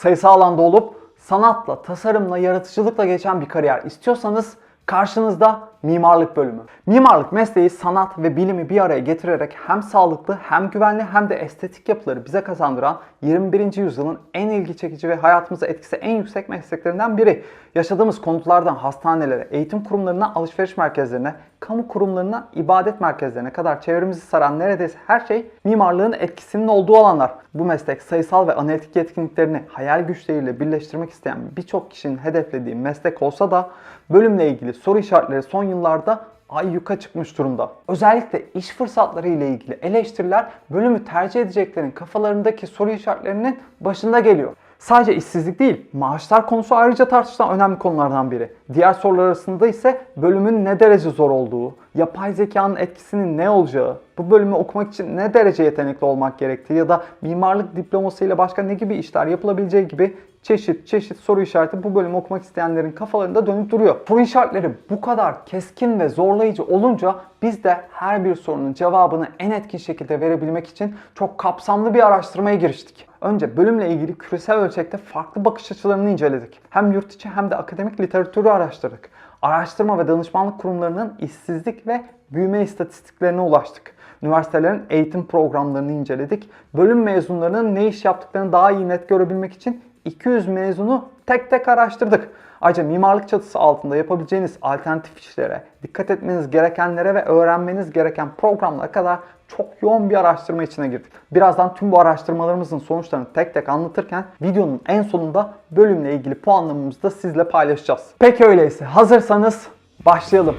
sayısal alanda olup sanatla, tasarımla, yaratıcılıkla geçen bir kariyer istiyorsanız karşınızda mimarlık bölümü. Mimarlık mesleği sanat ve bilimi bir araya getirerek hem sağlıklı hem güvenli hem de estetik yapıları bize kazandıran 21. yüzyılın en ilgi çekici ve hayatımıza etkisi en yüksek mesleklerinden biri. Yaşadığımız konutlardan hastanelere, eğitim kurumlarına, alışveriş merkezlerine, kamu kurumlarına, ibadet merkezlerine kadar çevremizi saran neredeyse her şey mimarlığın etkisinin olduğu alanlar. Bu meslek sayısal ve analitik yetkinliklerini hayal güçleriyle birleştirmek isteyen birçok kişinin hedeflediği meslek olsa da bölümle ilgili soru işaretleri son yıllarda ay yuka çıkmış durumda. Özellikle iş fırsatları ile ilgili eleştiriler bölümü tercih edeceklerin kafalarındaki soru işaretlerinin başında geliyor. Sadece işsizlik değil, maaşlar konusu ayrıca tartışılan önemli konulardan biri. Diğer sorular arasında ise bölümün ne derece zor olduğu, yapay zekanın etkisinin ne olacağı, bu bölümü okumak için ne derece yetenekli olmak gerektiği ya da mimarlık diploması ile başka ne gibi işler yapılabileceği gibi çeşit çeşit soru işareti bu bölümü okumak isteyenlerin kafalarında dönüp duruyor. Soru işaretleri bu kadar keskin ve zorlayıcı olunca biz de her bir sorunun cevabını en etkin şekilde verebilmek için çok kapsamlı bir araştırmaya giriştik. Önce bölümle ilgili küresel ölçekte farklı bakış açılarını inceledik. Hem yurt içi hem de akademik literatürü araştırdık. Araştırma ve danışmanlık kurumlarının işsizlik ve büyüme istatistiklerine ulaştık. Üniversitelerin eğitim programlarını inceledik. Bölüm mezunlarının ne iş yaptıklarını daha iyi net görebilmek için 200 mezunu tek tek araştırdık. Ayrıca mimarlık çatısı altında yapabileceğiniz alternatif işlere, dikkat etmeniz gerekenlere ve öğrenmeniz gereken programlara kadar çok yoğun bir araştırma içine girdik. Birazdan tüm bu araştırmalarımızın sonuçlarını tek tek anlatırken videonun en sonunda bölümle ilgili puanlamamızı da sizle paylaşacağız. Peki öyleyse hazırsanız başlayalım.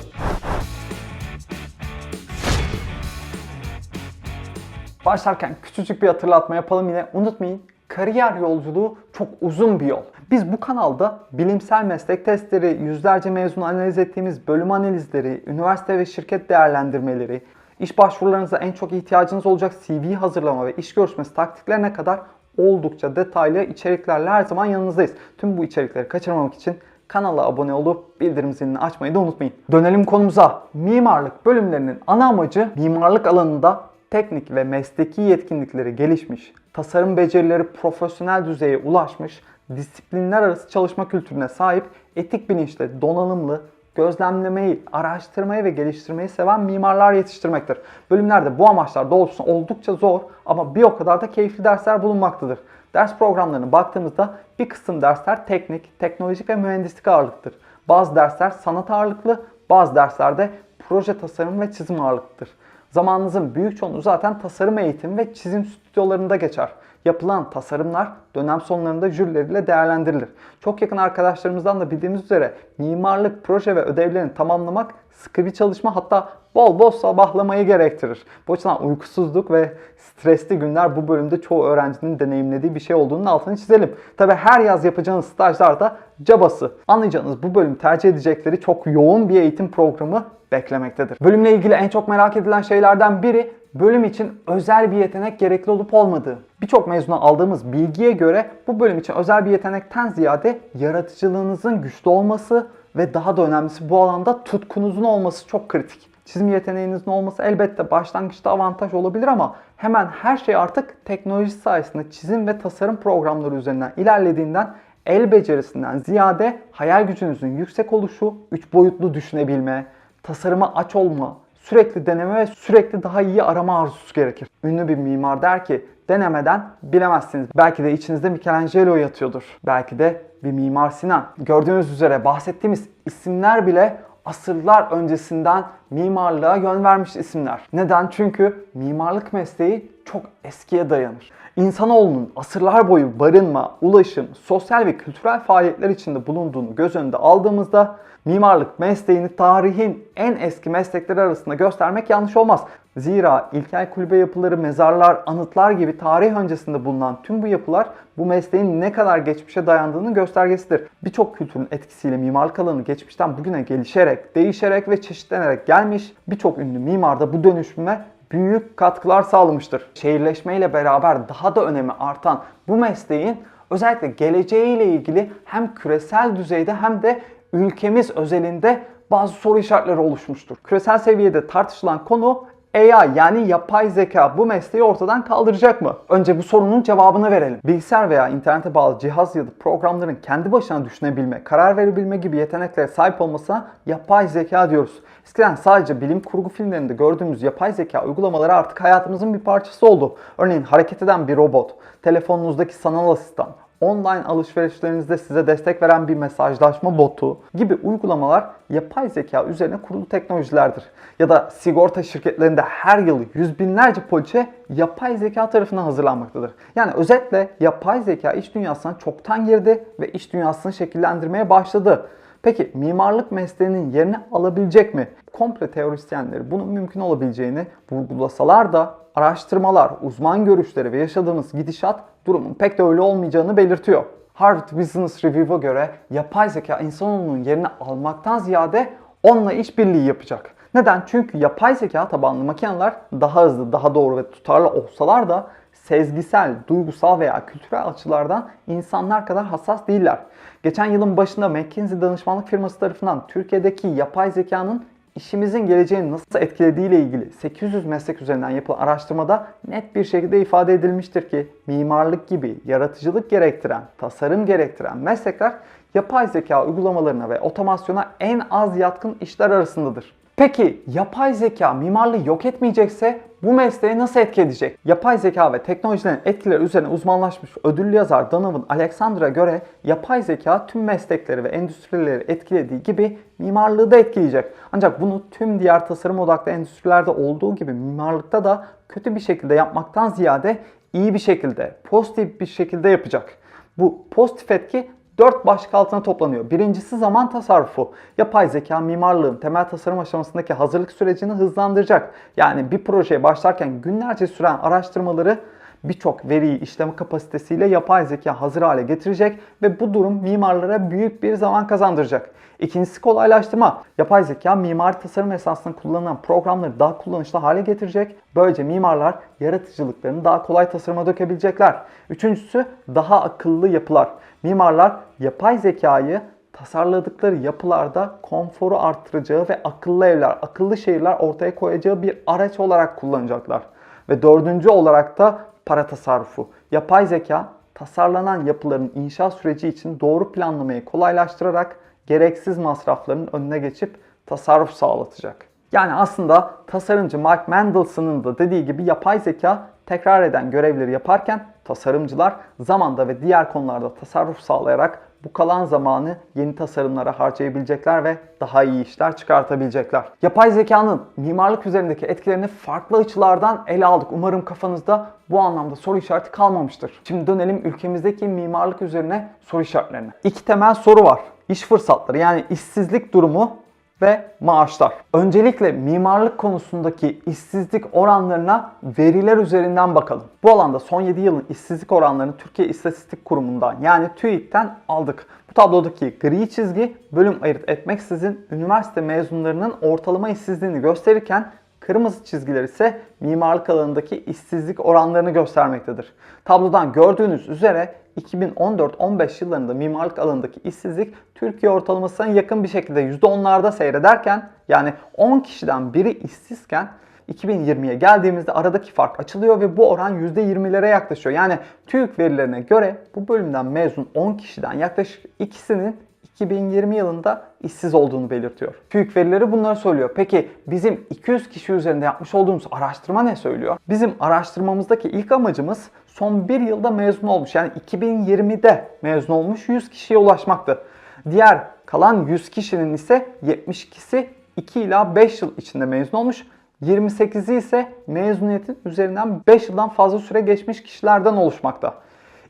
Başlarken küçücük bir hatırlatma yapalım yine. Unutmayın kariyer yolculuğu çok uzun bir yol. Biz bu kanalda bilimsel meslek testleri, yüzlerce mezun analiz ettiğimiz bölüm analizleri, üniversite ve şirket değerlendirmeleri, iş başvurularınızda en çok ihtiyacınız olacak CV hazırlama ve iş görüşmesi taktiklerine kadar oldukça detaylı içeriklerle her zaman yanınızdayız. Tüm bu içerikleri kaçırmamak için kanala abone olup bildirim zilini açmayı da unutmayın. Dönelim konumuza. Mimarlık bölümlerinin ana amacı mimarlık alanında teknik ve mesleki yetkinlikleri gelişmiş, tasarım becerileri profesyonel düzeye ulaşmış, disiplinler arası çalışma kültürüne sahip, etik bilinçle donanımlı, gözlemlemeyi, araştırmayı ve geliştirmeyi seven mimarlar yetiştirmektir. Bölümlerde bu amaçlar doğrultusunda oldukça zor ama bir o kadar da keyifli dersler bulunmaktadır. Ders programlarına baktığımızda bir kısım dersler teknik, teknolojik ve mühendislik ağırlıklıdır. Bazı dersler sanat ağırlıklı, bazı derslerde proje tasarım ve çizim ağırlıklıdır. Zamanınızın büyük çoğunluğu zaten tasarım eğitimi ve çizim stüdyolarında geçer. Yapılan tasarımlar dönem sonlarında jürileriyle değerlendirilir. Çok yakın arkadaşlarımızdan da bildiğimiz üzere mimarlık proje ve ödevlerini tamamlamak sıkı bir çalışma hatta bol bol sabahlamayı gerektirir. Bu açıdan uykusuzluk ve stresli günler bu bölümde çoğu öğrencinin deneyimlediği bir şey olduğunun altını çizelim. Tabi her yaz yapacağınız stajlar da cabası. Anlayacağınız bu bölüm tercih edecekleri çok yoğun bir eğitim programı beklemektedir. Bölümle ilgili en çok merak edilen şeylerden biri bölüm için özel bir yetenek gerekli olup olmadığı. Birçok mezuna aldığımız bilgiye göre bu bölüm için özel bir yetenekten ziyade yaratıcılığınızın güçlü olması ve daha da önemlisi bu alanda tutkunuzun olması çok kritik. Çizim yeteneğinizin olması elbette başlangıçta avantaj olabilir ama hemen her şey artık teknoloji sayesinde çizim ve tasarım programları üzerinden ilerlediğinden el becerisinden ziyade hayal gücünüzün yüksek oluşu, üç boyutlu düşünebilme, tasarıma aç olma, sürekli deneme ve sürekli daha iyi arama arzusu gerekir. Ünlü bir mimar der ki denemeden bilemezsiniz. Belki de içinizde Michelangelo yatıyordur. Belki de bir Mimar Sinan. Gördüğünüz üzere bahsettiğimiz isimler bile asırlar öncesinden mimarlığa yön vermiş isimler. Neden? Çünkü mimarlık mesleği çok eskiye dayanır. İnsanoğlunun asırlar boyu barınma, ulaşım, sosyal ve kültürel faaliyetler içinde bulunduğunu göz önünde aldığımızda mimarlık mesleğini tarihin en eski meslekleri arasında göstermek yanlış olmaz. Zira ilkel kulübe yapıları, mezarlar, anıtlar gibi tarih öncesinde bulunan tüm bu yapılar bu mesleğin ne kadar geçmişe dayandığının göstergesidir. Birçok kültürün etkisiyle mimarlık alanı geçmişten bugüne gelişerek, değişerek ve çeşitlenerek gelmiş. Birçok ünlü mimar da bu dönüşüme büyük katkılar sağlamıştır. Şehirleşmeyle beraber daha da önemi artan bu mesleğin özellikle geleceğiyle ilgili hem küresel düzeyde hem de ülkemiz özelinde bazı soru işaretleri oluşmuştur. Küresel seviyede tartışılan konu AI yani yapay zeka bu mesleği ortadan kaldıracak mı? Önce bu sorunun cevabını verelim. Bilgisayar veya internete bağlı cihaz ya da programların kendi başına düşünebilme, karar verebilme gibi yeteneklere sahip olmasına yapay zeka diyoruz. Eskiden sadece bilim kurgu filmlerinde gördüğümüz yapay zeka uygulamaları artık hayatımızın bir parçası oldu. Örneğin hareket eden bir robot, telefonunuzdaki sanal asistan, online alışverişlerinizde size destek veren bir mesajlaşma botu gibi uygulamalar yapay zeka üzerine kurulu teknolojilerdir. Ya da sigorta şirketlerinde her yıl yüz binlerce poliçe yapay zeka tarafından hazırlanmaktadır. Yani özetle yapay zeka iş dünyasına çoktan girdi ve iş dünyasını şekillendirmeye başladı. Peki mimarlık mesleğinin yerini alabilecek mi? Komple teorisyenleri bunun mümkün olabileceğini vurgulasalar da araştırmalar, uzman görüşleri ve yaşadığımız gidişat durumun pek de öyle olmayacağını belirtiyor. Harvard Business Review'a göre yapay zeka insanoğlunun yerini almaktan ziyade onunla işbirliği yapacak. Neden? Çünkü yapay zeka tabanlı makineler daha hızlı, daha doğru ve tutarlı olsalar da sezgisel, duygusal veya kültürel açılardan insanlar kadar hassas değiller. Geçen yılın başında McKinsey danışmanlık firması tarafından Türkiye'deki yapay zekanın işimizin geleceğini nasıl etkilediği ile ilgili 800 meslek üzerinden yapılan araştırmada net bir şekilde ifade edilmiştir ki mimarlık gibi yaratıcılık gerektiren, tasarım gerektiren meslekler yapay zeka uygulamalarına ve otomasyona en az yatkın işler arasındadır. Peki yapay zeka mimarlığı yok etmeyecekse bu mesleği nasıl etki edecek? Yapay zeka ve teknolojilerin etkileri üzerine uzmanlaşmış ödüllü yazar Donovan Alexander'a göre yapay zeka tüm meslekleri ve endüstrileri etkilediği gibi mimarlığı da etkileyecek. Ancak bunu tüm diğer tasarım odaklı endüstrilerde olduğu gibi mimarlıkta da kötü bir şekilde yapmaktan ziyade iyi bir şekilde, pozitif bir şekilde yapacak. Bu pozitif etki dört başlık altına toplanıyor. Birincisi zaman tasarrufu. Yapay zeka mimarlığın temel tasarım aşamasındaki hazırlık sürecini hızlandıracak. Yani bir projeye başlarken günlerce süren araştırmaları birçok veriyi işleme kapasitesiyle yapay zeka hazır hale getirecek ve bu durum mimarlara büyük bir zaman kazandıracak. İkincisi kolaylaştırma. Yapay zeka mimari tasarım esasında kullanılan programları daha kullanışlı hale getirecek. Böylece mimarlar yaratıcılıklarını daha kolay tasarıma dökebilecekler. Üçüncüsü daha akıllı yapılar. Mimarlar yapay zekayı tasarladıkları yapılarda konforu arttıracağı ve akıllı evler, akıllı şehirler ortaya koyacağı bir araç olarak kullanacaklar. Ve dördüncü olarak da para tasarrufu. Yapay zeka tasarlanan yapıların inşa süreci için doğru planlamayı kolaylaştırarak gereksiz masrafların önüne geçip tasarruf sağlatacak. Yani aslında tasarımcı Mark Mendelssohn'un da dediği gibi yapay zeka tekrar eden görevleri yaparken tasarımcılar zamanda ve diğer konularda tasarruf sağlayarak bu kalan zamanı yeni tasarımlara harcayabilecekler ve daha iyi işler çıkartabilecekler. Yapay zekanın mimarlık üzerindeki etkilerini farklı açılardan ele aldık. Umarım kafanızda bu anlamda soru işareti kalmamıştır. Şimdi dönelim ülkemizdeki mimarlık üzerine soru işaretlerine. İki temel soru var. İş fırsatları yani işsizlik durumu ve maaşlar. Öncelikle mimarlık konusundaki işsizlik oranlarına veriler üzerinden bakalım. Bu alanda son 7 yılın işsizlik oranlarını Türkiye İstatistik Kurumu'ndan yani TÜİK'ten aldık. Bu tablodaki gri çizgi bölüm ayırt etmeksizin üniversite mezunlarının ortalama işsizliğini gösterirken Kırmızı çizgiler ise mimarlık alanındaki işsizlik oranlarını göstermektedir. Tablodan gördüğünüz üzere 2014-15 yıllarında mimarlık alanındaki işsizlik Türkiye ortalamasına yakın bir şekilde %10'larda seyrederken yani 10 kişiden biri işsizken 2020'ye geldiğimizde aradaki fark açılıyor ve bu oran %20'lere yaklaşıyor. Yani TÜİK verilerine göre bu bölümden mezun 10 kişiden yaklaşık ikisinin 2020 yılında işsiz olduğunu belirtiyor. TÜİK verileri bunları söylüyor. Peki bizim 200 kişi üzerinde yapmış olduğumuz araştırma ne söylüyor? Bizim araştırmamızdaki ilk amacımız son bir yılda mezun olmuş yani 2020'de mezun olmuş 100 kişiye ulaşmaktı. Diğer kalan 100 kişinin ise 72'si 2 ila 5 yıl içinde mezun olmuş. 28'i ise mezuniyetin üzerinden 5 yıldan fazla süre geçmiş kişilerden oluşmakta.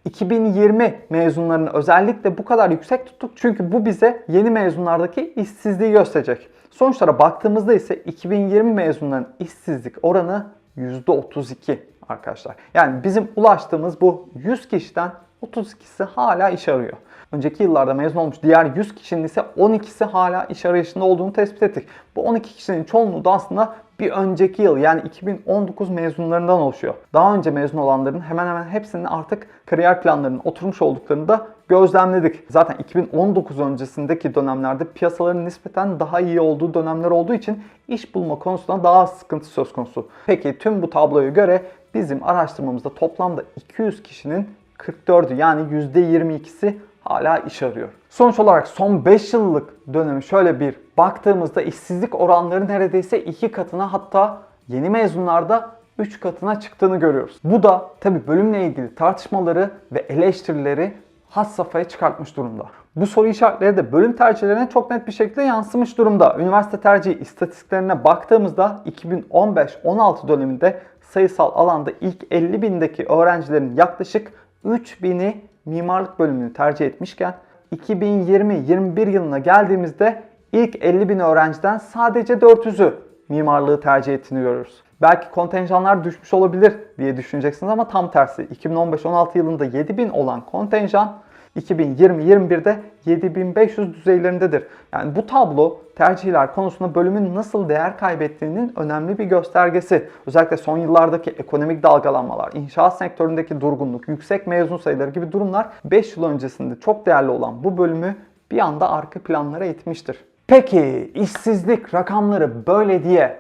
2020 mezunlarını özellikle bu kadar yüksek tuttuk çünkü bu bize yeni mezunlardaki işsizliği gösterecek. Sonuçlara baktığımızda ise 2020 mezunların işsizlik oranı %32 arkadaşlar. Yani bizim ulaştığımız bu 100 kişiden 32'si hala iş arıyor. Önceki yıllarda mezun olmuş diğer 100 kişinin ise 12'si hala iş arayışında olduğunu tespit ettik. Bu 12 kişinin çoğunluğu da aslında bir önceki yıl yani 2019 mezunlarından oluşuyor. Daha önce mezun olanların hemen hemen hepsinin artık kariyer planlarının oturmuş olduklarını da gözlemledik. Zaten 2019 öncesindeki dönemlerde piyasaların nispeten daha iyi olduğu dönemler olduğu için iş bulma konusunda daha az sıkıntı söz konusu. Peki tüm bu tabloya göre bizim araştırmamızda toplamda 200 kişinin 44'ü yani %22'si hala iş arıyor. Sonuç olarak son 5 yıllık dönemi şöyle bir baktığımızda işsizlik oranları neredeyse 2 katına hatta yeni mezunlarda 3 katına çıktığını görüyoruz. Bu da tabi bölümle ilgili tartışmaları ve eleştirileri has safhaya çıkartmış durumda. Bu soru işaretleri de bölüm tercihlerine çok net bir şekilde yansımış durumda. Üniversite tercihi istatistiklerine baktığımızda 2015-16 döneminde sayısal alanda ilk 50 bindeki öğrencilerin yaklaşık 3000'i mimarlık bölümünü tercih etmişken 2020-21 yılına geldiğimizde ilk 50 bin öğrenciden sadece 400'ü mimarlığı tercih ettiğini görüyoruz. Belki kontenjanlar düşmüş olabilir diye düşüneceksiniz ama tam tersi. 2015-16 yılında 7000 olan kontenjan 2020-21'de 7500 düzeylerindedir. Yani bu tablo tercihler konusunda bölümün nasıl değer kaybettiğinin önemli bir göstergesi. Özellikle son yıllardaki ekonomik dalgalanmalar, inşaat sektöründeki durgunluk, yüksek mezun sayıları gibi durumlar 5 yıl öncesinde çok değerli olan bu bölümü bir anda arka planlara itmiştir. Peki işsizlik rakamları böyle diye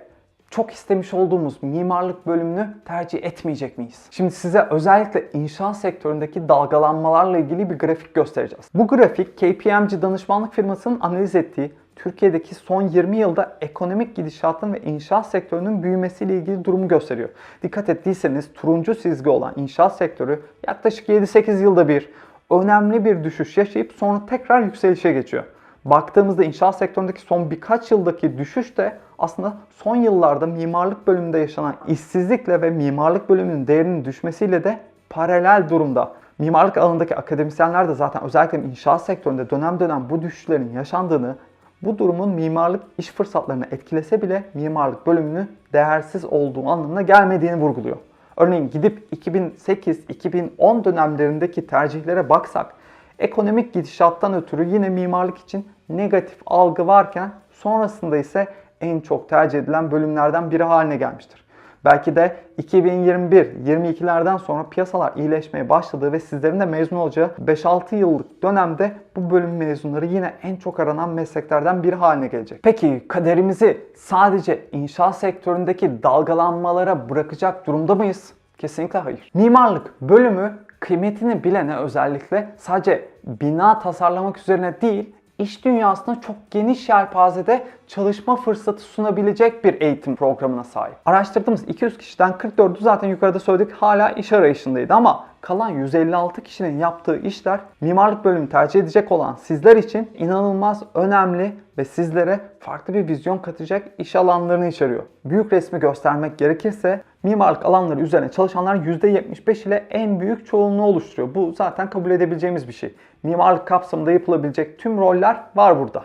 çok istemiş olduğumuz mimarlık bölümünü tercih etmeyecek miyiz? Şimdi size özellikle inşaat sektöründeki dalgalanmalarla ilgili bir grafik göstereceğiz. Bu grafik KPMG danışmanlık firmasının analiz ettiği Türkiye'deki son 20 yılda ekonomik gidişatın ve inşaat sektörünün büyümesiyle ilgili durumu gösteriyor. Dikkat ettiyseniz turuncu çizgi olan inşaat sektörü yaklaşık 7-8 yılda bir önemli bir düşüş yaşayıp sonra tekrar yükselişe geçiyor. Baktığımızda inşaat sektöründeki son birkaç yıldaki düşüş de aslında son yıllarda mimarlık bölümünde yaşanan işsizlikle ve mimarlık bölümünün değerinin düşmesiyle de paralel durumda. Mimarlık alanındaki akademisyenler de zaten özellikle inşaat sektöründe dönem dönem bu düşüşlerin yaşandığını, bu durumun mimarlık iş fırsatlarını etkilese bile mimarlık bölümünü değersiz olduğu anlamına gelmediğini vurguluyor. Örneğin gidip 2008-2010 dönemlerindeki tercihlere baksak ekonomik gidişattan ötürü yine mimarlık için negatif algı varken sonrasında ise en çok tercih edilen bölümlerden biri haline gelmiştir. Belki de 2021-22'lerden sonra piyasalar iyileşmeye başladığı ve sizlerin de mezun olacağı 5-6 yıllık dönemde bu bölüm mezunları yine en çok aranan mesleklerden biri haline gelecek. Peki kaderimizi sadece inşaat sektöründeki dalgalanmalara bırakacak durumda mıyız? Kesinlikle hayır. Mimarlık bölümü kıymetini bilene özellikle sadece bina tasarlamak üzerine değil, iş dünyasında çok geniş yelpazede çalışma fırsatı sunabilecek bir eğitim programına sahip. Araştırdığımız 200 kişiden 44'ü zaten yukarıda söyledik hala iş arayışındaydı ama kalan 156 kişinin yaptığı işler mimarlık bölümü tercih edecek olan sizler için inanılmaz önemli ve sizlere farklı bir vizyon katacak iş alanlarını içeriyor. Büyük resmi göstermek gerekirse mimarlık alanları üzerine çalışanlar %75 ile en büyük çoğunluğu oluşturuyor. Bu zaten kabul edebileceğimiz bir şey. Mimarlık kapsamında yapılabilecek tüm roller var burada.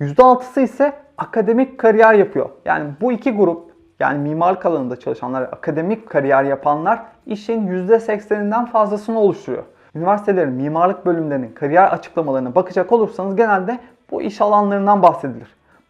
%6'sı ise akademik kariyer yapıyor. Yani bu iki grup yani mimarlık alanında çalışanlar, akademik kariyer yapanlar işin %80'inden fazlasını oluşturuyor. Üniversitelerin mimarlık bölümlerinin kariyer açıklamalarına bakacak olursanız genelde bu iş alanlarından bahsedilir.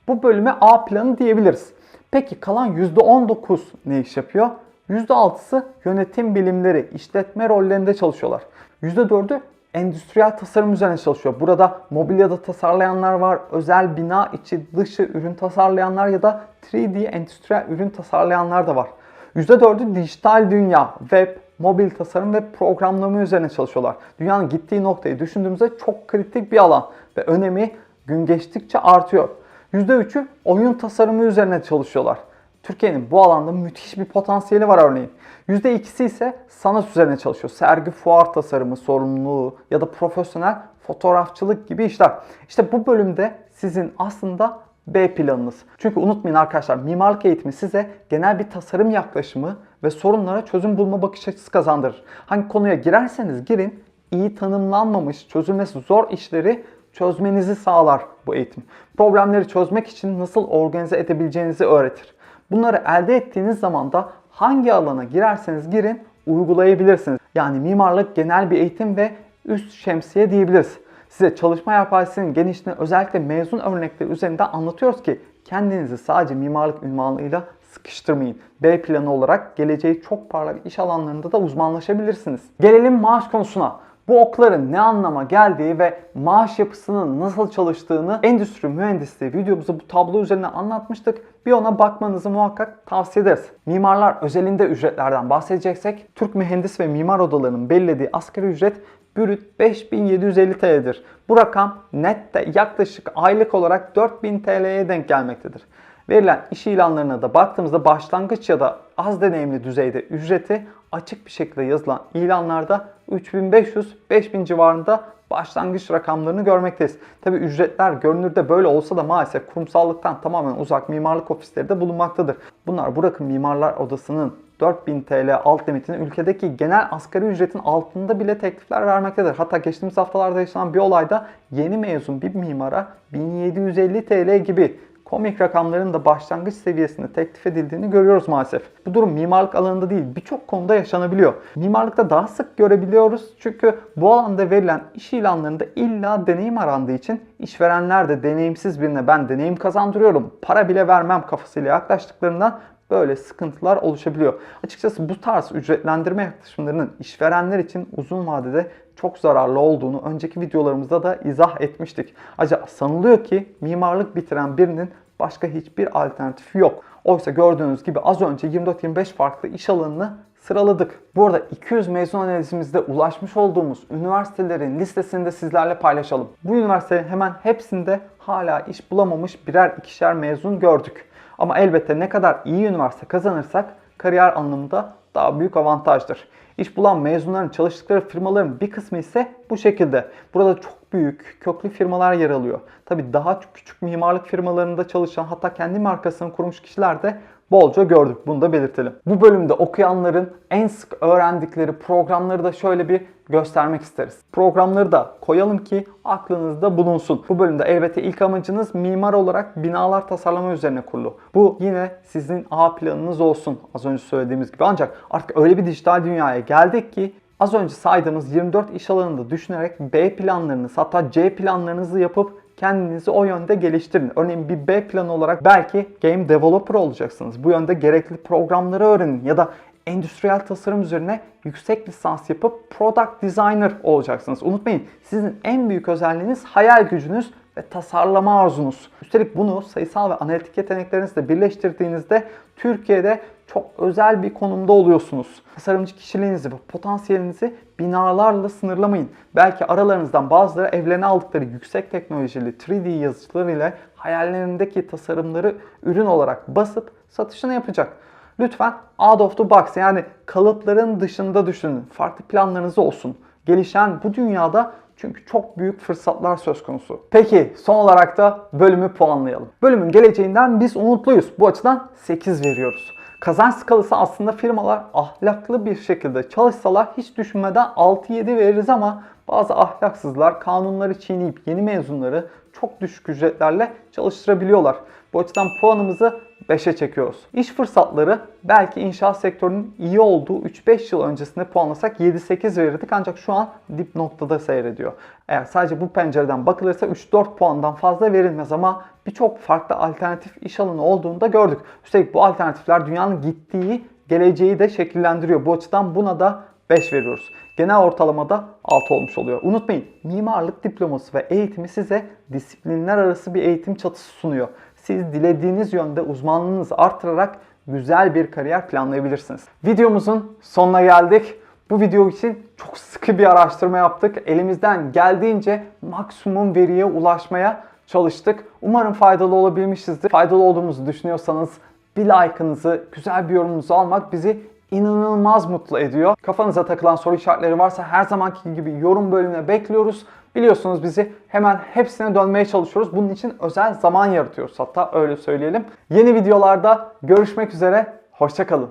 Bu bölüme A planı diyebiliriz. Peki kalan %19 ne iş yapıyor? %6'sı yönetim bilimleri, işletme rollerinde çalışıyorlar. %4'ü endüstriyel tasarım üzerine çalışıyor. Burada mobilyada tasarlayanlar var, özel bina içi dışı ürün tasarlayanlar ya da 3D endüstriyel ürün tasarlayanlar da var. %4'ü dijital dünya, web, mobil tasarım ve programlama üzerine çalışıyorlar. Dünyanın gittiği noktayı düşündüğümüzde çok kritik bir alan ve önemi gün geçtikçe artıyor. %3'ü oyun tasarımı üzerine çalışıyorlar. Türkiye'nin bu alanda müthiş bir potansiyeli var örneğin. %2'si ise sanat üzerine çalışıyor. Sergi, fuar tasarımı sorumluluğu ya da profesyonel fotoğrafçılık gibi işler. İşte bu bölümde sizin aslında B planınız. Çünkü unutmayın arkadaşlar mimarlık eğitimi size genel bir tasarım yaklaşımı ve sorunlara çözüm bulma bakış açısı kazandırır. Hangi konuya girerseniz girin iyi tanımlanmamış, çözülmesi zor işleri çözmenizi sağlar bu eğitim. Problemleri çözmek için nasıl organize edebileceğinizi öğretir. Bunları elde ettiğiniz zaman da hangi alana girerseniz girin uygulayabilirsiniz. Yani mimarlık genel bir eğitim ve üst şemsiye diyebiliriz. Size çalışma yelpazesinin genişliğini özellikle mezun örnekleri üzerinde anlatıyoruz ki kendinizi sadece mimarlık ünvanıyla sıkıştırmayın. B planı olarak geleceği çok parlak iş alanlarında da uzmanlaşabilirsiniz. Gelelim maaş konusuna. Bu okların ne anlama geldiği ve maaş yapısının nasıl çalıştığını endüstri mühendisliği videomuzda bu tablo üzerine anlatmıştık. Bir ona bakmanızı muhakkak tavsiye ederiz. Mimarlar özelinde ücretlerden bahsedeceksek Türk mühendis ve mimar odalarının belirlediği asgari ücret bürüt 5750 TL'dir. Bu rakam nette yaklaşık aylık olarak 4000 TL'ye denk gelmektedir. Verilen iş ilanlarına da baktığımızda başlangıç ya da az deneyimli düzeyde ücreti açık bir şekilde yazılan ilanlarda 3500-5000 civarında başlangıç rakamlarını görmekteyiz. Tabi ücretler görünürde böyle olsa da maalesef kurumsallıktan tamamen uzak mimarlık ofisleri de bulunmaktadır. Bunlar bırakın mimarlar odasının 4000 TL alt limitini ülkedeki genel asgari ücretin altında bile teklifler vermektedir. Hatta geçtiğimiz haftalarda yaşanan bir olayda yeni mezun bir mimara 1750 TL gibi komik rakamların da başlangıç seviyesinde teklif edildiğini görüyoruz maalesef. Bu durum mimarlık alanında değil birçok konuda yaşanabiliyor. Mimarlıkta daha sık görebiliyoruz çünkü bu alanda verilen iş ilanlarında illa deneyim arandığı için işverenler de deneyimsiz birine ben deneyim kazandırıyorum, para bile vermem kafasıyla yaklaştıklarından böyle sıkıntılar oluşabiliyor. Açıkçası bu tarz ücretlendirme yaklaşımlarının işverenler için uzun vadede çok zararlı olduğunu önceki videolarımızda da izah etmiştik. Acaba sanılıyor ki mimarlık bitiren birinin başka hiçbir alternatifi yok. Oysa gördüğünüz gibi az önce 24-25 farklı iş alanını sıraladık. Bu arada 200 mezun analizimizde ulaşmış olduğumuz üniversitelerin listesini de sizlerle paylaşalım. Bu üniversitelerin hemen hepsinde hala iş bulamamış birer ikişer mezun gördük. Ama elbette ne kadar iyi üniversite kazanırsak kariyer anlamında daha büyük avantajdır. İş bulan mezunların çalıştıkları firmaların bir kısmı ise bu şekilde. Burada çok büyük, köklü firmalar yer alıyor. Tabi daha küçük mimarlık firmalarında çalışan hatta kendi markasını kurmuş kişiler de bolca gördük. Bunu da belirtelim. Bu bölümde okuyanların en sık öğrendikleri programları da şöyle bir göstermek isteriz. Programları da koyalım ki aklınızda bulunsun. Bu bölümde elbette ilk amacınız mimar olarak binalar tasarlama üzerine kurulu. Bu yine sizin A planınız olsun az önce söylediğimiz gibi. Ancak artık öyle bir dijital dünyaya geldik ki az önce saydığımız 24 iş alanında düşünerek B planlarınız hatta C planlarınızı yapıp kendinizi o yönde geliştirin. Örneğin bir B planı olarak belki game developer olacaksınız. Bu yönde gerekli programları öğrenin ya da endüstriyel tasarım üzerine yüksek lisans yapıp product designer olacaksınız. Unutmayın sizin en büyük özelliğiniz hayal gücünüz ve tasarlama arzunuz. Üstelik bunu sayısal ve analitik yeteneklerinizle birleştirdiğinizde Türkiye'de çok özel bir konumda oluyorsunuz. Tasarımcı kişiliğinizi ve potansiyelinizi binalarla sınırlamayın. Belki aralarınızdan bazıları evlerine aldıkları yüksek teknolojili 3D yazıcılar ile hayallerindeki tasarımları ürün olarak basıp satışını yapacak. Lütfen out of the box yani kalıpların dışında düşünün. Farklı planlarınız olsun. Gelişen bu dünyada çünkü çok büyük fırsatlar söz konusu. Peki son olarak da bölümü puanlayalım. Bölümün geleceğinden biz umutluyuz. Bu açıdan 8 veriyoruz. Kazanç skalası aslında firmalar ahlaklı bir şekilde çalışsalar hiç düşünmeden 6-7 veririz ama bazı ahlaksızlar kanunları çiğneyip yeni mezunları çok düşük ücretlerle çalıştırabiliyorlar. Bu açıdan puanımızı 5'e çekiyoruz. İş fırsatları belki inşaat sektörünün iyi olduğu 3-5 yıl öncesinde puanlasak 7-8 verirdik ancak şu an dip noktada seyrediyor. Eğer sadece bu pencereden bakılırsa 3-4 puandan fazla verilmez ama birçok farklı alternatif iş alanı olduğunu da gördük. Üstelik bu alternatifler dünyanın gittiği geleceği de şekillendiriyor. Bu açıdan buna da 5 veriyoruz. Genel ortalamada 6 olmuş oluyor. Unutmayın mimarlık diploması ve eğitimi size disiplinler arası bir eğitim çatısı sunuyor. Siz dilediğiniz yönde uzmanlığınızı artırarak güzel bir kariyer planlayabilirsiniz. Videomuzun sonuna geldik. Bu video için çok sıkı bir araştırma yaptık. Elimizden geldiğince maksimum veriye ulaşmaya çalıştık. Umarım faydalı olabilmişizdir. Faydalı olduğumuzu düşünüyorsanız bir like'ınızı, güzel bir yorumunuzu almak bizi inanılmaz mutlu ediyor. Kafanıza takılan soru işaretleri varsa her zamanki gibi yorum bölümüne bekliyoruz. Biliyorsunuz bizi hemen hepsine dönmeye çalışıyoruz. Bunun için özel zaman yaratıyoruz hatta öyle söyleyelim. Yeni videolarda görüşmek üzere. Hoşçakalın.